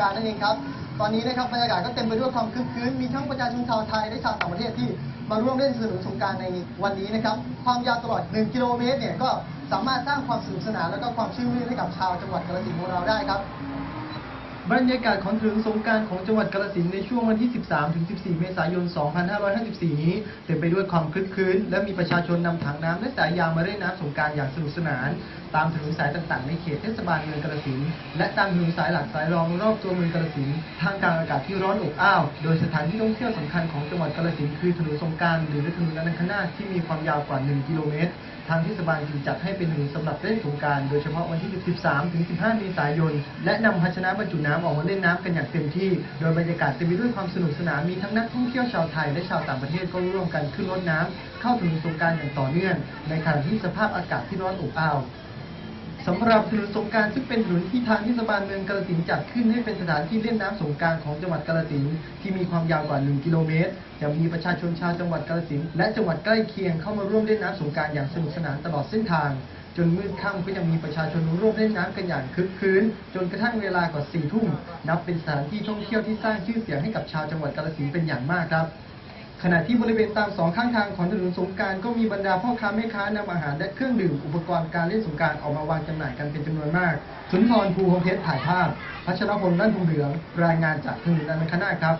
กานต์นั่นเองครับ ตอนนี้นะครับบรรยากาศก็เต็มไปด้วยความคึกคืน มีทั้งประชาชนชาวไทยและชาวต่างประเทศที่มาร่วมเล่นสนุกสงการในวันนี้นะครับ ความยาวตลอด 1 กิโลเมตรเนี่ยก็สามารถสร้างความสนุกสนานและก็ความชื่นมื่นให้กับชาวจังหวัดกาฬสินธุ์ของเราได้ครับ บรรยากาศของถนนสงการของจังหวัดกาฬสินในช่วงวันที่ 13-14 เมษายน 2554 นี้เต็มไปด้วยความคลึกครื้น และมีประชาชนนำถังน้ำและสายยางมาเล่นน้ำสงการอย่างสนุกสนาน ตามถนนสายต่างๆ ในเขตเทศบาลเมืองกาฬสินและตามถนนสายหลักสายรองรอบตัวเมืองกาฬสินทางกางอากาศที่ร้อนอบอ้าว โดยสถานที่ท่องเที่ยวสำคัญของจังหวัดกาฬสินคือถนนสงการหรือถนนนันทนาที่มีความยาวกว่า 1 กิโลเมตร ทางเทศบาลจึงจัดให้เป็นถนนสำหรับเล่นสงการ โดยเฉพาะวันที่ 13 ถึง 15 เมษายน และนำภาชนะบรรจุน้ำออกมาเล่นน้ำกันอย่างเต็มที่ โดยบรรยากาศเต็มไปด้วยความสนุกสนาน มีทั้งนักท่องเที่ยวชาวไทยและชาวต่างประเทศก็ร่วมกันขึ้นรถน้ำเข้าถนนสงการอย่างต่อเนื่อง ในขณะที่สภาพอากาศที่ร้อนอบอ้าว สำหรับถนนสงการซึ่งเป็นถนนที่ทางเทศบาลเมืองกาฬสินจัดขึ้นให้เป็นสถานที่เล่นน้ำสงการของจังหวัดกาฬสินที่มีความยาวกว่า 1 กิโลเมตรจะมีประชาชนชาวจังหวัดกาฬสินและจังหวัดใกล้เคียงเข้ามาร่วมเล่นน้ำสงการอย่างสนุกสนานตลอดเส้นทาง จนมืดค่ำก็ยังมีประชาชนร่วมเล่นน้ำกันอย่างคึกคืนจนกระทั่งเวลากว่า4ทุ่มนับเป็นสถานที่ท่องเที่ยวที่สร้างชื่อเสียงให้กับชาวจังหวัดกาฬสินเป็นอย่างมากครับ ขณะที่บริเวณตามสองข้างทางของถนนสงการก็มีบรรดาพ่อค้าแม่ค้านำอาหารและเครื่องดื่มอุปกรณ์การเล่นสงการออกมาวางจำหน่ายกันเป็นจำนวนมากสุนทรภูพงเพชรถ่ายภาพพัชรพลนั่นพงเหลืองรายงานจากถนนนันคณาครับ